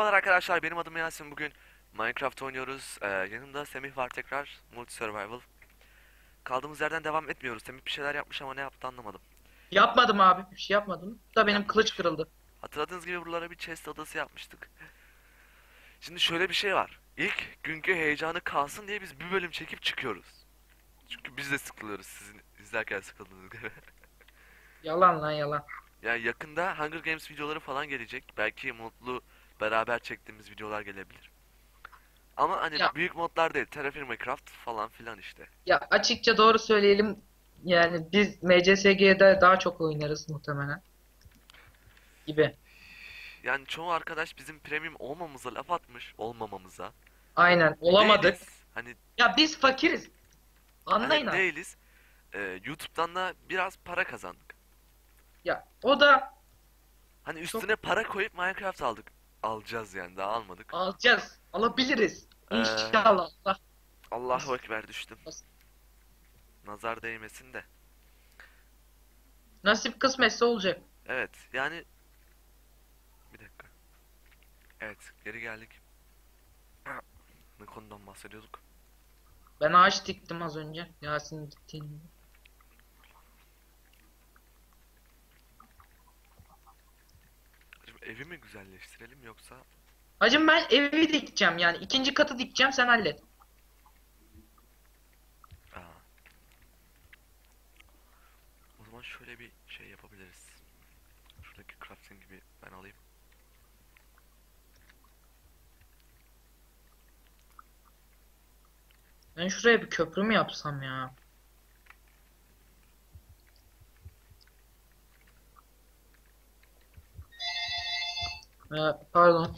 Merhabalar arkadaşlar benim adım Yasin. Bugün Minecraft oynuyoruz. Ee, yanımda Semih var tekrar Multi Survival. Kaldığımız yerden devam etmiyoruz. Semih bir şeyler yapmış ama ne yaptı anlamadım. Yapmadım abi. Bir şey yapmadım. Da benim kılıç kırıldı. Hatırladığınız gibi buralara bir chest adası yapmıştık. Şimdi şöyle bir şey var. İlk günkü heyecanı kalsın diye biz bir bölüm çekip çıkıyoruz. Çünkü biz de sıkılıyoruz sizin izlerken sıkıldığınız gibi. Yalan lan yalan. Yani yakında Hunger Games videoları falan gelecek. Belki modlu beraber çektiğimiz videolar gelebilir ama hani Ya. büyük modlar değil, Terraform Craft falan filan işte. Ya açıkça doğru söyleyelim. Yani biz MCSG'de daha çok oynarız muhtemelen. Gibi. Yani çoğu arkadaş bizim premium olmamıza laf atmış, olmamamıza. Aynen. Olamadık. Değiliz. Hani, Ya biz fakiriz. Anlayın hani abi. değiliz. Ee, YouTube'dan da biraz para kazandık. Ya o da Hani üstüne para koyup Minecraft aldık. Alacağız yani daha almadık. alacağız. Alabiliriz. Ee, İnşallah. Allah. Allahu Ekber düştüm. Nazar değmesin de. Nasip kısmetse olacak. Evet yani bir dakika. Evet geri geldik. Ne konudan bahsediyorduk? Ben ağaç diktim az önce. Yasin'in diktiğini. Evi mi güzelleştirelim yoksa Hacım ben evi dikeceğim yani. ikinci katı dikeceğim sen hallet. Aa. O zaman şöyle bir şey yapabiliriz. Şuradaki crafting gibi ben alayım. Ben şuraya bir köprü mü yapsam ya? Ee, pardon.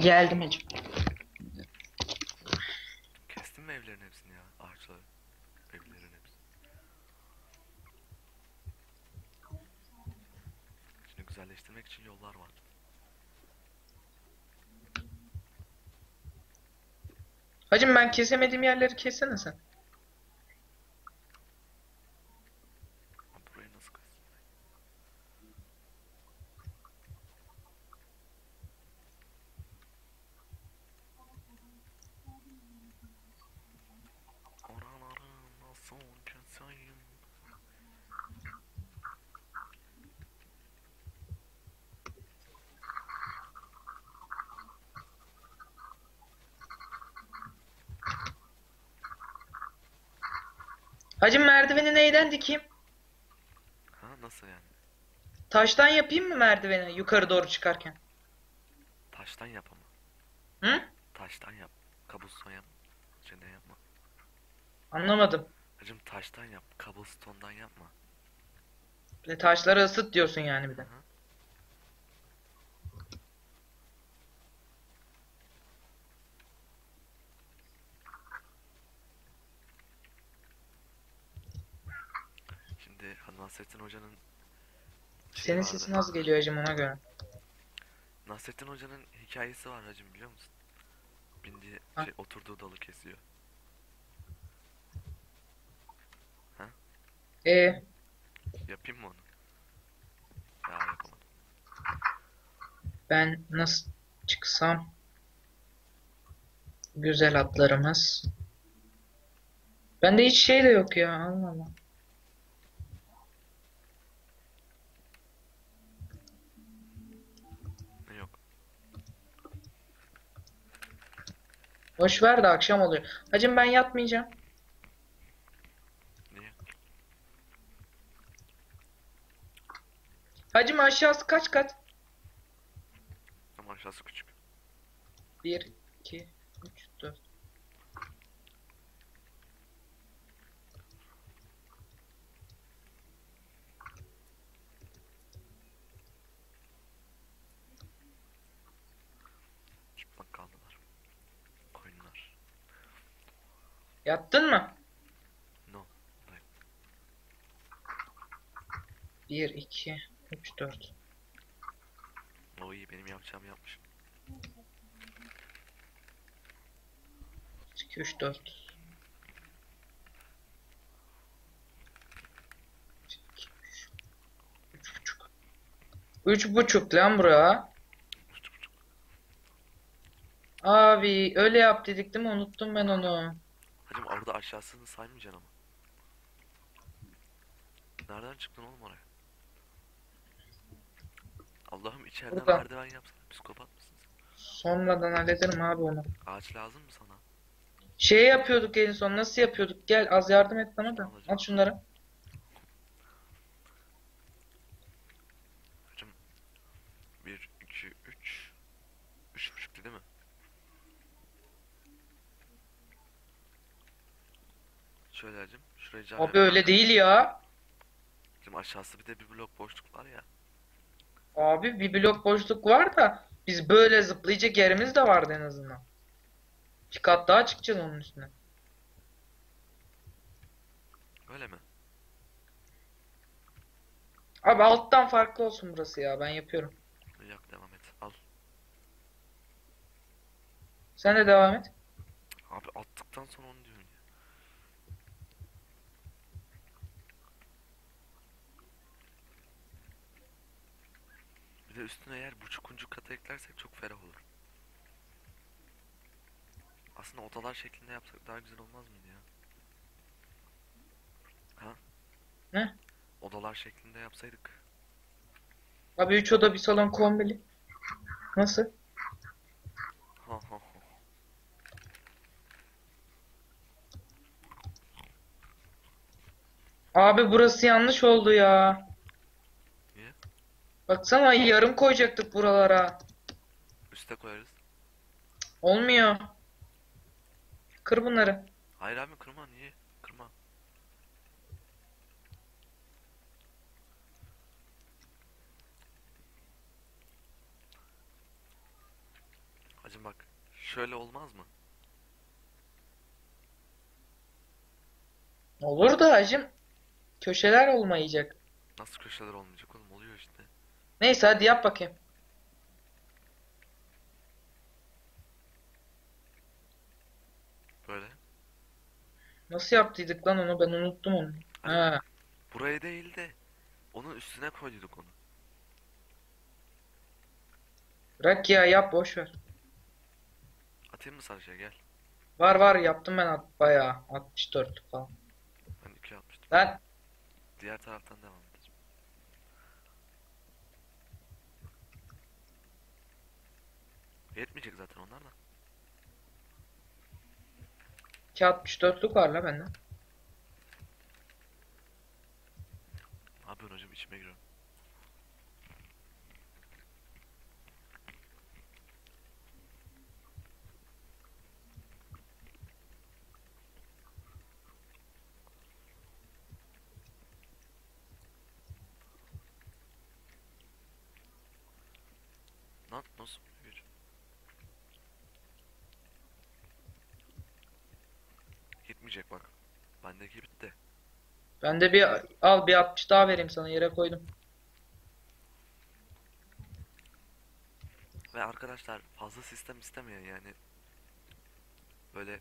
Geldim hacım. Kestin mi evlerin hepsini ya? Ağaçları. Evlerin hepsini. Şimdi güzelleştirmek için yollar var. Hacım ben kesemediğim yerleri kessene sen. Ama burayı nasıl kestim? Oraları nasıl keseyim? Hacım merdiveni neyden dikeyim? Ha nasıl yani? Taştan yapayım mı merdiveni yukarı doğru çıkarken? Taştan yap ama. Hı? Taştan yap. Kabuston yap. Şeyden yapma. Anlamadım. Hacım taştan yap. Cobblestone'dan yapma. Bir de taşları ısıt diyorsun yani bir de. Hı. Şimdi Nasrettin Hoca'nın Senin vardı. sesin az geliyor hacım ona göre. Nasrettin Hoca'nın hikayesi var hacım biliyor musun? Bindiği Ha. şey, oturduğu dalı kesiyor. Ee, Yapayım mı onu? Ya yapamadım. ben nasıl çıksam? Güzel atlarımız. Bende hiç şey de yok ya. Allah Allah. Boş ver de akşam oluyor. Hacım ben yatmayacağım. Niye? Hacım aşağısı kaç kat? Ama aşağısı küçük. 1, Yattın mı? No. Bir, iki, üç, dört. O iyi benim yapacağımı yapmışım. 2 3 4 3. Üç buçuk lan bura. Abi öyle yap dedik değil mi? Unuttum ben onu. Hacım orada aşağısını saymayacaksın ama. Nereden çıktın oğlum oraya? Allah'ım içeriden Burada. merdiven yapsana. Psikopat mısın? Sonradan hallederim abi onu. Ağaç lazım mı sana? Şey yapıyorduk en son. Nasıl yapıyorduk? Gel az yardım et bana da. Al şunları. Hacım 1, 2, 3 Üç buçuktu değil mi? Şöyle cam Abi öyle değil ya. Hacım aşağısı bir de bir blok boşluk var ya. Abi bir blok boşluk var da biz böyle zıplayacak yerimiz de vardı en azından. Bir kat daha çıkacağız onun üstüne. Öyle mi? Abi alttan farklı olsun burası ya. Ben yapıyorum. Yok devam et. Al. Sen de devam et. Abi attıktan sonra onu diyorsun ya. Bir de üstüne eğer buçukuncu katı eklersek çok ferah olur. Aslında odalar şeklinde yapsak daha güzel olmaz mıydı ya? Ha? Ne? Odalar şeklinde yapsaydık. Abi 3 oda bir salon kombili. Nasıl? Ha ha ha. Abi burası yanlış oldu ya. Baksana yarım koyacaktık buralara. Üste koyarız. Olmuyor. Kır bunları. Hayır abi kırma niye? Kırma. Hacım bak şöyle olmaz mı? Olur da hacım. Köşeler olmayacak. Nasıl köşeler olmayacak. Neyse hadi yap bakayım. Böyle. Nasıl yaptıydık lan onu ben unuttum onu. Ha. Buraya değil de onun üstüne koyduk onu. Bırak ya yap boş ver. Atayım mı sadece gel. Var var yaptım ben at bayağı 64 falan. Ben iki atmıştım. Lan Diğer taraftan devam Yetmeyecek zaten onlar da. 264'lük var la bende. Ne yapıyorsun hocam içime giriyorum. Lan nasıl Gitmeyecek bak. Bendeki bitti. Ben de bir al bir 60 daha vereyim sana yere koydum. Ve arkadaşlar fazla sistem istemeyen yani böyle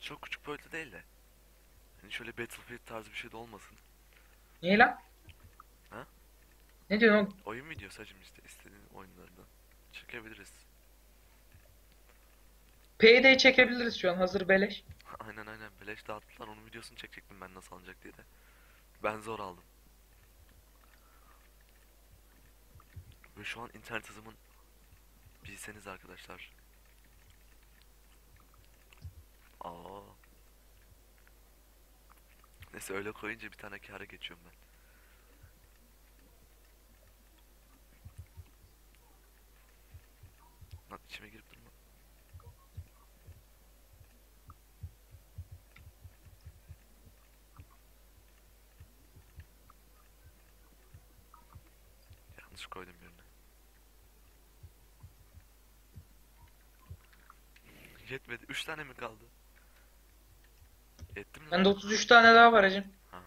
çok küçük boyutlu değil de hani şöyle Battlefield tarzı bir şey de olmasın. Niye lan? Ha? Ne diyorsun? Oyun videosu hacım işte istediğin oyunlardan çekebiliriz. Payday çekebiliriz şu an hazır beleş. aynen aynen beleş dağıttılar onun videosunu çekecektim ben nasıl alınacak diye de. Ben zor aldım. Ve şu an internet hızımın bilseniz arkadaşlar. Aa. Neyse öyle koyunca bir tane kâra geçiyorum ben. Lan içime girip Yanlış koydum birine. Yetmedi. 3 tane mi kaldı? Yetti mi? Bende 33 tane daha var hacım. Ha.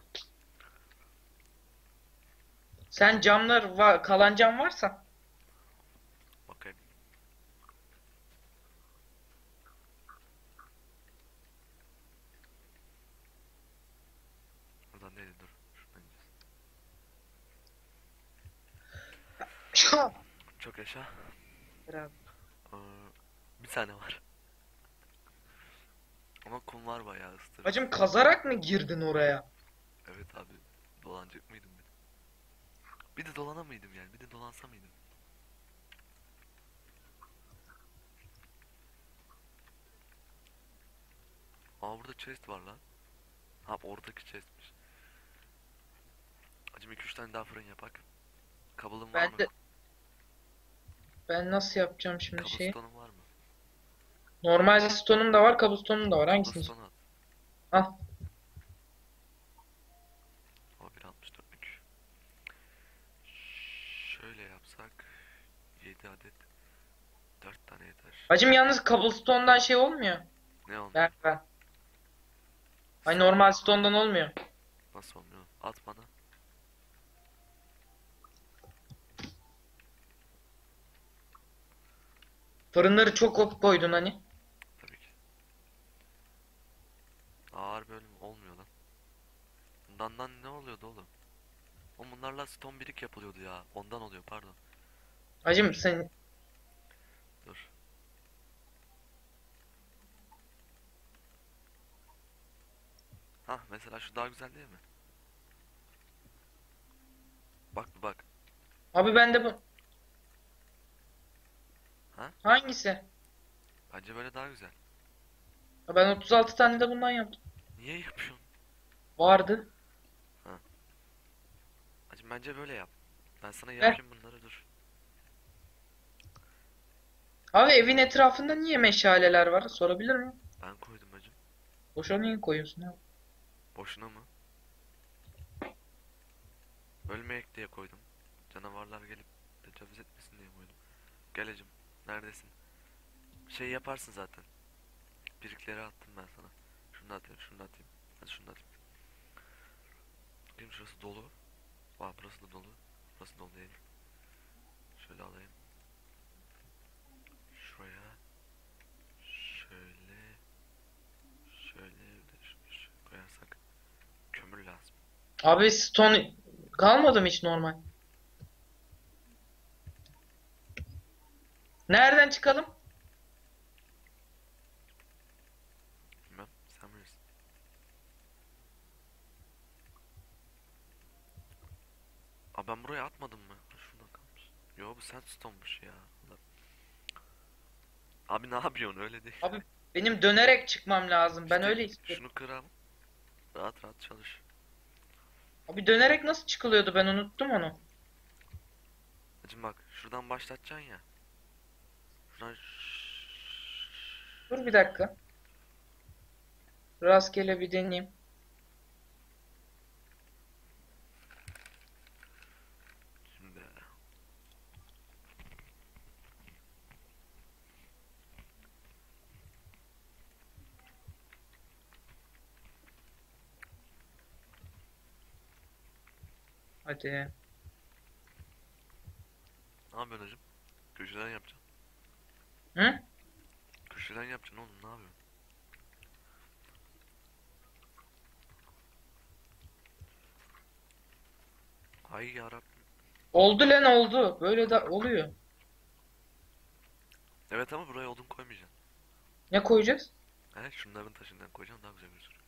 Sen camlar var, kalan cam varsa Bakayım. Yaşa. Yaşa. Biraz. Ee, bir tane var. Ama kum var bayağı ıstırır. Hacım kazarak mı girdin oraya? Evet abi. Dolanacak mıydım ben? Bir de dolana mıydım yani? Bir de dolansa mıydım? Aa burada chest var lan. Ha oradaki chestmiş. Acım 2-3 tane daha fırın yapak. Kabulun var mı? de ben nasıl yapacağım şimdi şeyi? Var mı? Normal stone'um da var, cobblestone'um da var. Hangisini? Al. O 1.64'lük. Şöyle yapsak 7 adet 4 tane yeter. Hacım yalnız cobblestone'dan şey olmuyor. Ne olmuyor? Ver ver. Ay normal stone'dan olmuyor. Nasıl olmuyor? At bana. Fırınları çok ok koydun hani. Tabii ki. Ağır bölüm olmuyor lan. Bundan ne oluyordu oğlum? O bunlarla stone birik yapılıyordu ya. Ondan oluyor pardon. Hacım sen Dur. Hah mesela şu daha güzel değil mi? Bak bak. abi bende bu. Ha? Hangisi? Bence böyle daha güzel. Ha, Ben 36 tane de bundan yaptım. Niye yapıyorsun? Vardı. Hacım bence böyle yap. Ben sana yapayım bunları dur. Abi evin etrafında niye meşaleler var? Sorabilir miyim? Ben koydum hacım. Boşa niye koyuyorsun abi? Boşuna mı? Ölmeyek diye koydum. Canavarlar gelip tecavüz etmesin diye koydum. Gel hacım. Neredesin? Şey yaparsın zaten. Birikleri attım ben sana. Şunu da atayım, şunu da atayım. Hadi şunu da atayım. Bakayım şurası dolu. Aa burası da dolu. Burası dolu değil. Şöyle alayım. Şuraya. Şöyle. Şöyle şöyle koyarsak. Kömür lazım. Abi stone kalmadı mı hiç normal? Nereden çıkalım? Bilmem. Sen bilirsin. Aa ben buraya atmadım mı? Şurada kalmış. Yo bu sandstone'muş ya. Abi ne yapıyorsun öyle değil. Abi benim dönerek çıkmam lazım. Ben İşte öyle istiyorum. Şunu kıralım. Rahat rahat çalış. Abi dönerek nasıl çıkılıyordu? Ben unuttum onu. Hacım bak şuradan başlatacaksın ya. Dur bir dakika. Rastgele bir deneyeyim. şimdi. Hadi. Ne yapıyorsun hacım? Köşeden yapacaksın. Hı? Köşeden yapacaksın oğlum ne yapıyorsun? Ay yarabbim. Oldu lan oldu. Böyle de oluyor. Evet ama buraya odun koymayacaksın. Ne koyacağız? He şunların taşından koyacaksın daha güzel gözükür.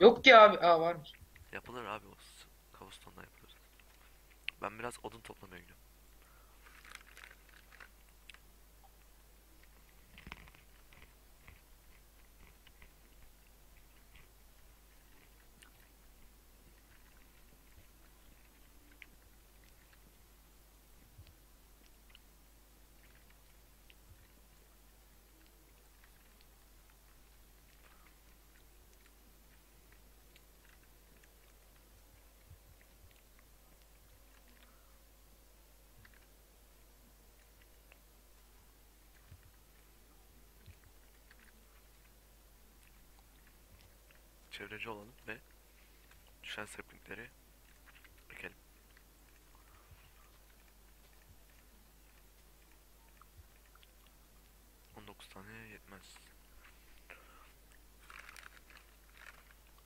Yok ki abi. Aa varmış. Yapılır abi o s- cobblestone'dan yapılır. Ben biraz odun toplamaya gidiyorum. Çevreci olalım ve düşen saplingleri ekelim. Dokuz tane yetmez.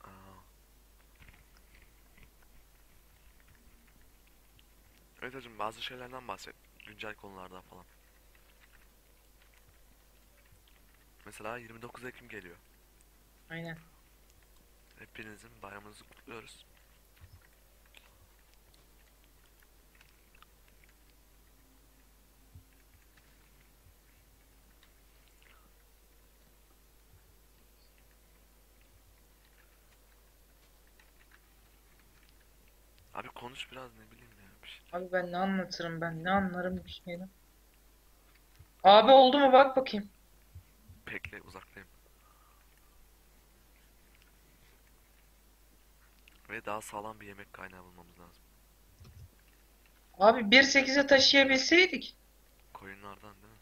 Aa. Evet hacım bazı şeylerden bahset. Güncel konulardan falan. Mesela 29 Ekim geliyor. Aynen. Hepinizin bayramınızı kutluyoruz. Abi konuş biraz ne bileyim ya bir şey. Abi ben ne anlatırım ben ne anlarım bir şeyden. Abi oldu mu bak bakayım. Bekle uzaktayım. Ve daha sağlam bir yemek kaynağı bulmamız lazım. Abi 1.8'e taşıyabilseydik. Koyunlardan değil mi?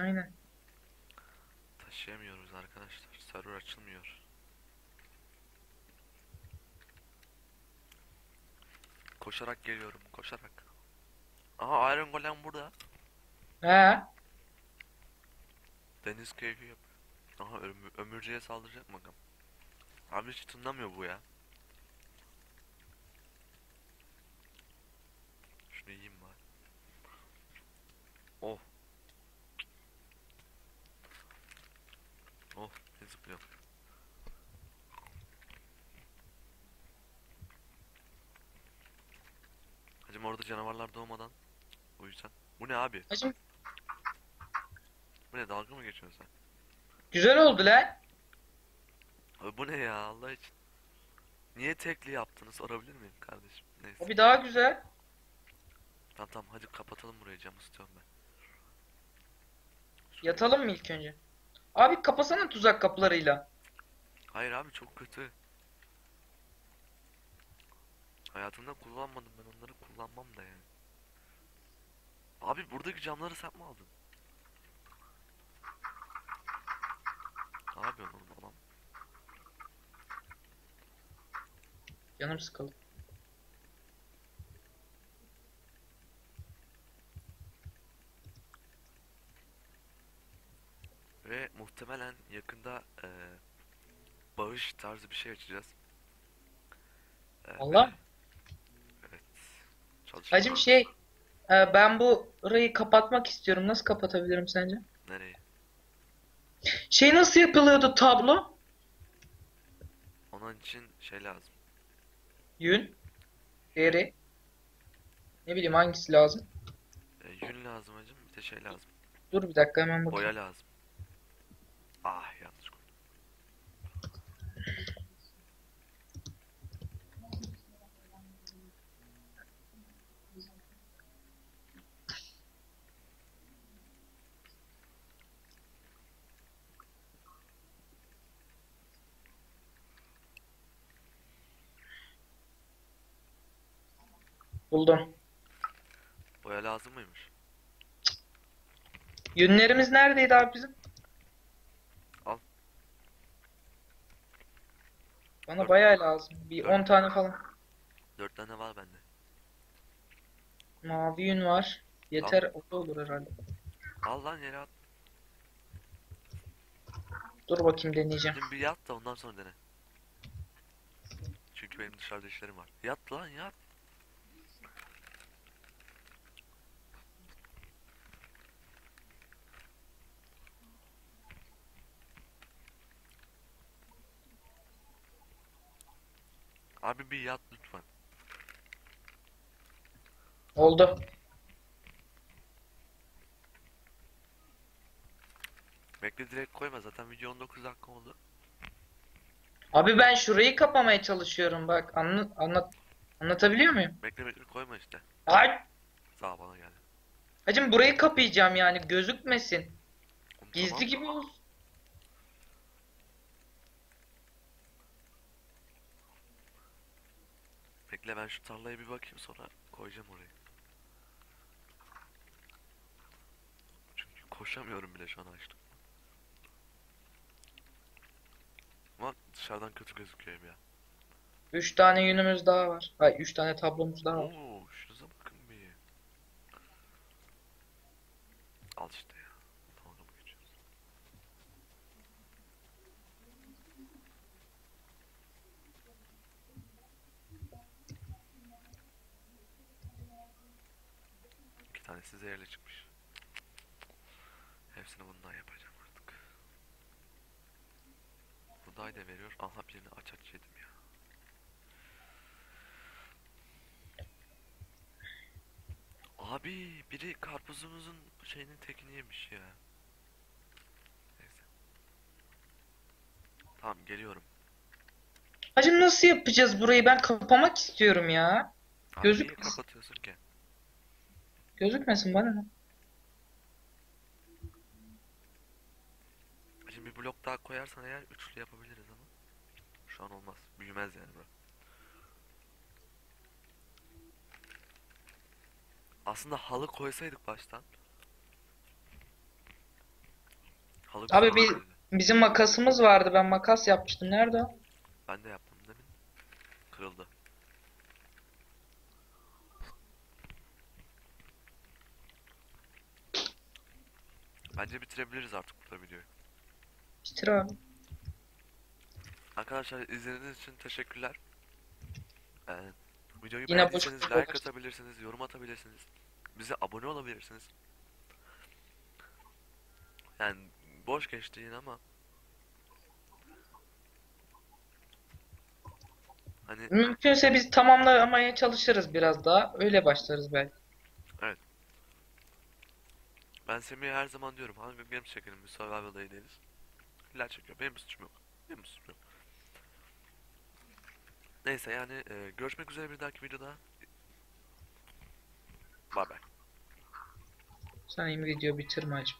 Aynen. Taşıyamıyoruz arkadaşlar. Server açılmıyor. Koşarak geliyorum, koşarak. Aha Iron Golem burada. He. Deniz keyfi yap. Aha ömür, ömürcüye saldıracak mı. Abi hiç tınlamıyor bu ya. Şunu yiyeyim bari. Oh. Oh, ne zıplıyor. Hacım orada canavarlar doğmadan o yüzden. Bu ne abi? Hacım Bu ne dalga mı geçiyorsun sen? güzel oldu lan. Abi bu ne ya Allah için? Niye tekli yaptığını sorabilir miyim kardeşim? Neyse. Abi daha güzel. Tamam tamam hadi kapatalım burayı camı istiyorum ben. Yatalım mı ilk önce? Abi kapasana tuzak kapılarıyla. Hayır abi çok kötü. Hayatımda kullanmadım ben onları kullanmam da yani. Abi buradaki camları sen mi aldın? Ne yapıyorsun oğlum adam? Canım sıkıldı. Ve muhtemelen yakında eee bağış tarzı bir şey açacağız. Eee, Allah. Evet. Çalışma. Hacım şey e, ben bu orayı kapatmak istiyorum. Nasıl kapatabilirim sence? Nereye? Şey nasıl yapılıyordu tablo? Onun için şey lazım. Yün. Deri. Ne bileyim hangisi lazım? E, yün lazım hacım. Bir de şey lazım. Dur bir dakika hemen bakayım. Boya lazım. Ah yanlış koydum. Buldum. Boya lazım mıymış? Yünlerimiz neredeydi abi bizim? Bana Dört. bayağı lazım. Bir Dört. 10 tane falan. Dört tane var bende. Mavi yün var. Yeter o da olur herhalde. Al lan yere at. Dur bakayım deneyeceğim. Hacım bir yat da ondan sonra dene. Çünkü benim dışarıda işlerim var. Yat lan yat. Abi bir yat lütfen. Oldu. Bekle direkt koyma zaten video 19 dakika oldu. Abi ben şurayı kapamaya çalışıyorum bak. Anla, anlat anlatabiliyor muyum? Bekle bekle koyma işte. Ay! Sağ bana geldi. Hacım burayı kapayacağım yani gözükmesin. Gizli tamam. gibi olsun. Bekle ben şu tarlaya bir bakayım sonra koyacağım orayı. Çünkü koşamıyorum bile şu an açtım. Ama dışarıdan kötü gözüküyor ev ya. 3 tane yünümüz daha var. Ay 3 tane tablomuz daha var. Oo, şunuza bakın bir. Al işte ya. Dalga mı geçiyoruz? Tanesi zehirli çıkmış. Hepsini bundan yapacağım artık. Buğday da veriyor. Aha birini aç aç yedim ya. Abi biri karpuzumuzun şeyinin tekini yemiş ya. Neyse. Tamam geliyorum. Hacım nasıl yapacağız burayı? Ben kapamak istiyorum ya. Abi Gözük- niye kapatıyorsun ki? Gözükmesin bana ne? Şimdi bir blok daha koyarsan eğer üçlü yapabiliriz ama şu an olmaz. Büyümez yani bura. Aslında halı koysaydık baştan. Halı Abi bir-. Bizim makasımız vardı. Ben makas yapmıştım. Nerede o? Ben de yaptım demin. Kırıldı. Bence bitirebiliriz artık burada videoyu. Bitir abi. Arkadaşlar izlediğiniz için teşekkürler. Ee, videoyu Yine beğendiyseniz like atabilirsiniz, yorum atabilirsiniz. Bize abone olabilirsiniz. Yani boş geçti yine ama hani Mümkünse biz tamamlamaya çalışırız biraz daha. Öyle başlarız belki. Ben Semih'e her zaman diyorum hangi game çekelim survival day değiliz. İlla çekiyor. Benim suçum yok. Benim suçum yok. Neyse yani e, görüşmek üzere bir dahaki videoda. Bye bye. Sen video bitirme hacım.